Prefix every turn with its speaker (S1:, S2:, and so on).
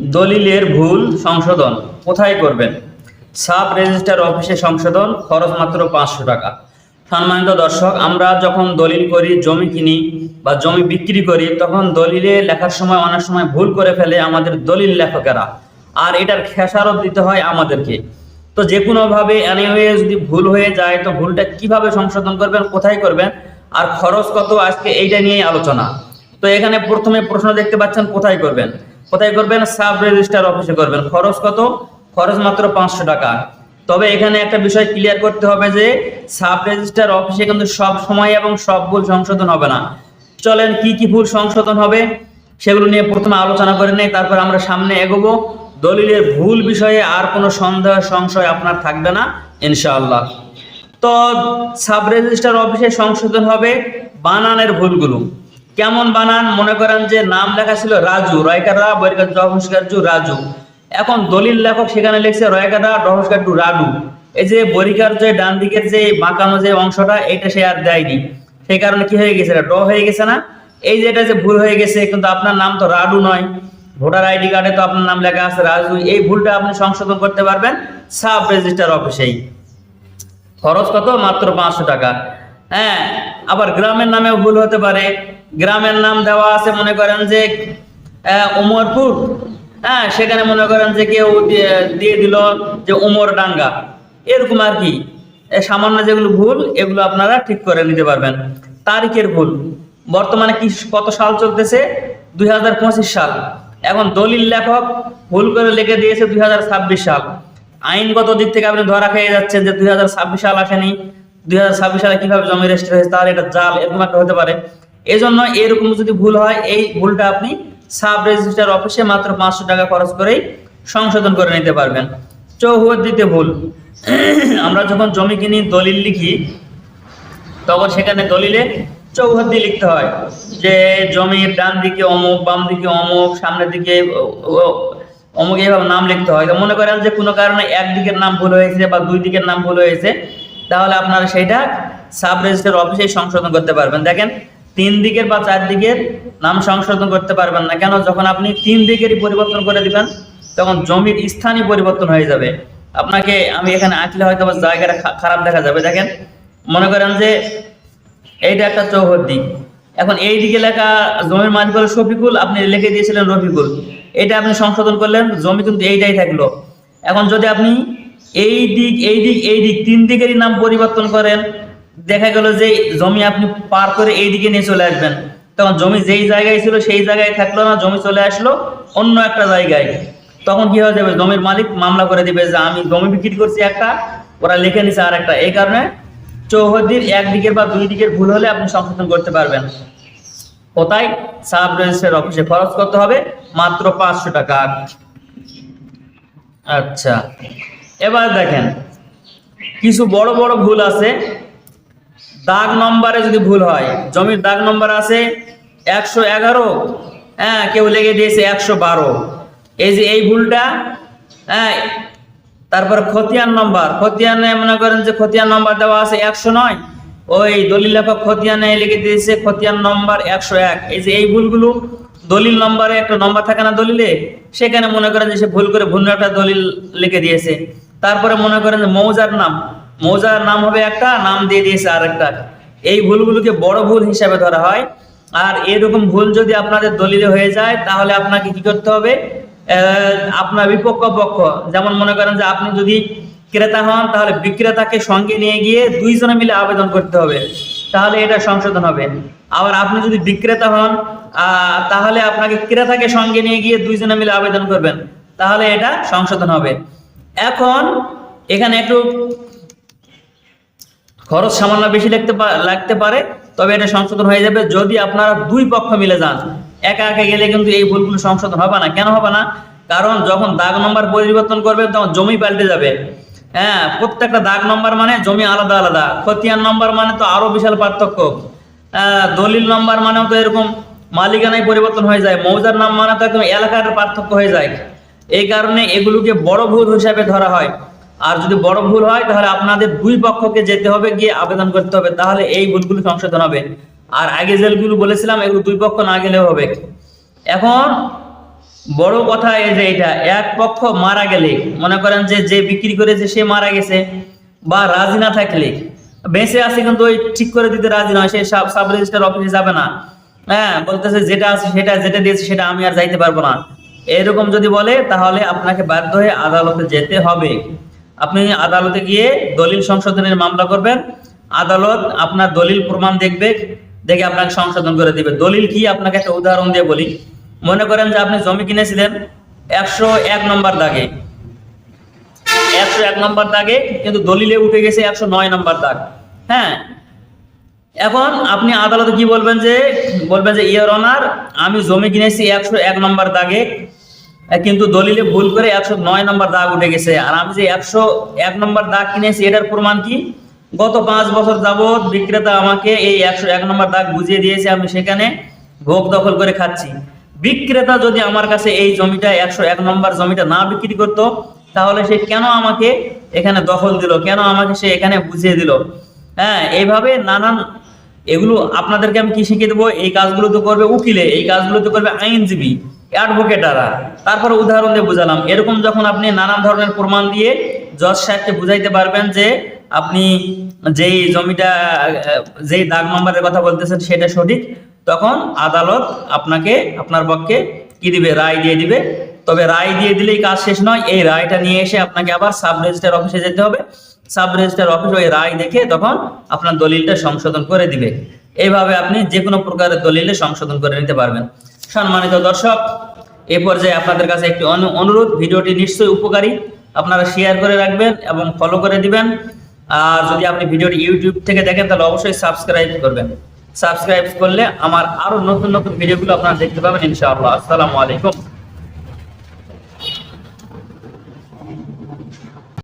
S1: দলিলের ভুল সংশোধন কোথায় করবেন? সাব রেজিস্টার অফিসে সংশোধন, খরচ মাত্র পাঁচশো টাকা। সম্মানিত দর্শক, আমরা যখন দলিল করি, জমি কিনি বা জমি বিক্রি করি, তখন দলিলে লেখার সময় অনেক সময় ভুল করে ফেলে আমাদের দলিল লেখকেরা। আর এটার খেসারত দিতে হয় আমাদেরকে। তো যে কোনোভাবে এনিওয়ে যদি ভুল হয়ে যায়, তো ভুলটা কীভাবে সংশোধন করবেন, কোথায় করবেন, আর খরচ কত, আজকে এইটা নিয়েই আলোচনা। তো এখানে প্রথমে প্রশ্ন দেখতে পাচ্ছেন, কোথায় করবেন? কোথায় করবেন? সাব রেজিস্টার অফিসে করবেন। খরচ কত? খরচ মাত্র পাঁচশো টাকা। তবে এখানে একটা বিষয় ক্লিয়ার করতে হবে যে, সাব রেজিস্টার অফিসে কিন্তু সব সময় এবং সব ভুল সংশোধন হবে না। চলেন, কি কি ভুল সংশোধন হবে? সেগুলো নিয়ে প্রথমে আলোচনা করে নেই, তারপর আমরা সামনে এগোবো। দলিলের ভুল বিষয়ে আর কোনো সন্দেহ, সংশয় আপনার থাকবে না, ইনশাআল্লাহ। তো, সাব রেজিস্টার অফিসে সংশোধন হবে বানানের ভুলগুলো। কেমন বানান? মনে করেন যে নাম লেখা ছিল রাজু রয়কারা বৈরকার জহস্কারজু রাজু। এখন দলিল লেখক সেখানে লিখছে রয়কারা রহস্কারজু রাডু। এই যে বরিকার যে ডান দিকের যে বাঁকানো যে অংশটা, এটা সে আর দেয়নি। সেই কারণে কি হয়ে গেছে ড হয়ে গেছে না? এই যে এটা যে ভুল হয়ে গেছে, কিন্তু আপনার নাম তো রাডু নয়। ভোটার আইডি কার্ডে তো আপনার নাম লেখা আছে রাজু। এই ভুলটা আপনি সংশোধন করতে পারবেন সাব রেজিস্টার অফিসেই। খরচ কত? মাত্র পাঁচশো টাকা। হ্যাঁ আবার গ্রামের নামেও ভুল হতে পারে। গ্রামের নাম দেওয়া আছে, মনে করেন যে উমরপুর। হ্যাঁ সেখানে মনে করেন যে কেউ দিয়ে দিল যে উমর ডাঙ্গা। এরকম আর কি। সামান্য যেগুলো ভুল, এগুলো আপনারা ঠিক করে নিতে পারবেন। তারিখের ভুল। বর্তমানে কি, কত সাল চলতেছে? দুই হাজার পঁচিশ সাল। এখন দলিল লেখক ভুল করে লিখে দিয়েছে দুই হাজার ছাব্বিশ সাল। আইনগত দিক থেকে আপনি ধরা খেয়ে যাচ্ছেন যে দুই হাজার ছাব্বিশ সাল আসেনি। দুই হাজার ছাব্বিশ সালে কীভাবে জমি রেজিস্টার হয়েছে তাহলে এটা জাল এরকম একটা হতে পারে। এই জন্য এরকম যদি ভুল হয়, এই ভুলটা আপনি সাব রেজিস্টার অফিসে মাত্র পাঁচশো টাকা খরচ করেই সংশোধন করে নিতে পারবেন। চৌহদ্দিতে ভুল। আমরা যখন জমি কিনি, দলিল লিখি, তখন সেখানে দলিলে চৌহদ্দি লিখতে হয় যে জমির ডান দিকে অমুক, বাম দিকে অমুক, সামনের দিকে অমুক, এইভাবে নাম লিখতে হয়। মনে করেন যে কোনো কারণে এক দিকের নাম ভুল হয়েছে বা দুই দিকের নাম ভুল হয়েছে তাহলে আপনারা সেইটা সাব রেজিস্টার অফিসে সংশোধন করতে পারবেন। দেখেন, তিন দিকের বা চার দিকের নাম সংশোধন করতে পারবেন না। কেন? যখন আপনি তিন দিকেরই পরিবর্তন করে দিবেন, তখন জমির স্থানই পরিবর্তন হয়ে যাবে। আপনাকে, আমি এখানে আঁকলে হয়তো জায়গাটা খারাপ দেখা যাবে। দেখেন, মনে করেন যে এইটা একটা চৌহদ্দি। এখন এই দিকে লেখা জমির মালিক হলো শফিকুল, আপনি লিখে দিয়েছিলেন রফিকুল। এটা আপনি সংশোধন করলেন, জমি কিন্তু এইটাই থাকল। এখন যদি আপনি এই দিক এই দিক এই দিক, তিন দিকেরই নাম পরিবর্তন করেন। দেখা গেল যে জমি আপনি পার করে এই দিকে নিয়ে চলে আসবেন। তখন জমি যেই জায়গায় ছিল সেই জায়গায় থাকল না, জমি চলে আসলো অন্য একটা জায়গায়। তখন কি হয়ে যাবে? জমির মালিক মামলা করে দিবে যে, আমি জমি বিক্রি করছি একটা, ওরা লিখে নিছে আর একটা। এই কারণে চৌহদ্দির একদিকের বা দুই দিকের ভুল হলে আপনি সংশোধন করতে পারবেন। কোথায়? সাব রেজিস্ট্রার অফিসে। খরচ করতে হবে? মাত্র পাঁচশো টাকা। আচ্ছা। এবার দেখেন, কিছু বড় বড় ভুল আছে। দাগ নম্বরে যদি ভুল হয়, জমির দাগ নম্বর আছে একশো এগারো হ্যাঁ কেউ লেগে দিয়েছে একশো বারো। এই যে এই ভুলটা হ্যাঁ তারপর খতিয়ান নম্বর, খতিয়ানে মনে করেন যে খতিয়ান নম্বর দেওয়া আছে একশো নয়, ওই দলিল লেখক খতিয়ানে লিখে দিয়েছে খতিয়ান নম্বর একশো এক। এই যে এই ভুলগুলো, দলিল নম্বরে একটা নম্বর থাকে না দলিলে, সেখানে মনে করেন যে সে ভুল করে ভিন্ন একটা দলিল লিখে দিয়েছে। তারপরে মনে করেন মৌজার নাম। মৌজার নাম হবে একটা, নাম দিয়ে দিয়েছে আর একটা এই ভুলগুলোকে বড় ভুল হিসাবে ধরা হয়। আর এরকম ভুল যদি আপনাদের দলিলে হয়ে যায়, তাহলে আপনাকে কি করতে হবে? আপনার বিপক্ষ পক্ষ। যেমন মনে করেন যে আপনি যদি ক্রেতা হন, তাহলে বিক্রেতাকে সঙ্গে নিয়ে গিয়ে দুইজনে মিলে আবেদন করতে হবে। তাহলে এটা সংশোধন হবে। আবার আপনি যদি বিক্রেতা হন তাহলে আপনাকে ক্রেতাকে সঙ্গে নিয়ে গিয়ে দুইজনে মিলে আবেদন করবেন। তাহলে এটা সংশোধন হবে। এখন এখানে একটু খরচ সামান্য বেশি লাগতে লাগতে পারে, তবে এটা সংশোধন হয়ে যাবে যদি আপনারা দুই পক্ষ মিলে যান। একা একা গেলে কিন্তু এই ভুলগুলো সংশোধন হবে না। কেন হবে না? কারণ যখন দাগ নম্বর পরিবর্তন করবে, তখন জমি পাল্টে যাবে। হ্যাঁ প্রত্যেকটা দাগ নম্বর মানে জমি আলাদা আলাদা। খতিয়ান নম্বর মানে তো আরও বিশাল পার্থক্য। দলিল নম্বর মানেও তো এরকম মালিকানায় পরিবর্তন হয়ে যায়। মৌজার নাম মানে তো একদম এলাকার পার্থক্য হয়ে যায়। এই কারণে এগুলোকে বড় ভুল হিসাবে ধরা হয়। আর যদি বড় ভুল হয়, তাহলে আপনাদের দুই পক্ষকে যেতে হবে, গিয়ে আবেদন করতে হবে। তাহলে এই ভুলগুলো সংশোধন হবে। আর আগে যেগুলো বলেছিলাম, এগুলো দুই পক্ষ না গেলেও হবে। এখন বড় কথা এই যে এটা, এক পক্ষ মারা গেলে, মনে করেন যে যে বিক্রি করেছে, সে মারা গেছে, বা রাজি না থাকলে, বেঁচে আছে কিন্তু ওই ঠিক করে দিতে রাজি নয়, সে সাব রেজিস্টার অফিসে যাবে না। হ্যাঁ বলতেছে যেটা আছে সেটা, যেটা দিয়েছে সেটা আমি আর যাইতে পারব না। এরকম যদি বলে, তাহলে আপনাকে বাধ্য হয়ে আদালতে যেতে হবে। আপনি আদালতে গিয়ে দলিল সংশোধনের মামলা করবেন। আদালত আপনার দলিল প্রমাণ দেখবে, দেখে আপনাকে সংশোধন করে দিবে। দলিল কি? আপনাকে একটা উদাহরণ দিয়ে বলি। মনে করেন যে আপনি জমি কিনেছিলেন একশো এক নম্বর দাগে। একশো এক নম্বর দাগে, কিন্তু দলিলে উঠে গেছে একশো নয় নম্বর দাগ। হ্যাঁ এখন আপনি আদালতে কি বলবেন যে বলবেন যে ইয়ার অনার আমি জমি কিনেছি একশো এক নম্বর দাগে, কিন্তু দলিলে ভুল করে একশো নয় নম্বর দাগ উঠে গেছে। আর আমি যে একশো এক নম্বর দাগ কিনেছি, এটার প্রমাণ কি? গত পাঁচ বছর যাবৎ বিক্রেতা আমাকে এই একশো এক নম্বর দাগ বুঝিয়ে দিয়েছে, আমি সেখানে ভোগ দখল করে খাচ্ছি। বিক্রেতা যদি আমার কাছে এই জমিটা, একশো এক নম্বর জমিটা না বিক্রি করতো, তাহলে সে কেন আমাকে এখানে দখল দিল? কেন আমাকে সে এখানে বুঝিয়ে দিল? হ্যাঁ এইভাবে নানান এগুলো আপনাদেরকে আমি কি শিখিয়ে দেবো? এই কাজগুলো তো করবে উকিলে, এই কাজগুলো তো করবে আইনজীবী অ্যাডভোকেটাররা তারপরে উদাহরণ দিয়ে বুঝালাম। এরকম যখন আপনি নানান ধরনের প্রমাণ দিয়ে জজ সাহেবকে বুঝাইতে পারবেন যে আপনি যেই জমিটা, যেই দাগ নম্বরের কথা বলতেছেন সেটা সঠিক, তখন আদালত আপনাকে, আপনার পক্ষে কি দিবে? রায় দিয়ে দিবে। তবে রায় দিয়ে দিলেই কাজ শেষ নয়। এই রায়টা নিয়ে এসে আপনাকে আবার সাব রেজিস্টার অফিসে যেতে হবে। সাব রেজিস্টার অফিস ওই রায় দেখে তখন আপনার দলিলটা সংশোধন করে দিবে। এইভাবে আপনি যে কোনো প্রকারের দলিলে সংশোধন করে নিতে পারবেন। সম্মানিত দর্শক এই পর্যায়ে আপনাদের কাছে একটি অনু- অনুরোধ, ভিডিওটি নিশ্চয়ই উপকারী। আপনারা শেয়ার করে রাখবেন এবং ফলো করে দিবেন। আর যদি আপনি ভিডিওটি ইউটিউব থেকে দেখেন, তাহলে অবশ্যই সাবস্ক্রাইব করবেন। সাবস্ক্রাইব করলে আমার আরও নতুন নতুন ভিডিওগুলো আপনারা দেখতে পাবেন, ইনশাআল্লাহ। আসসালামু আলাইকুম।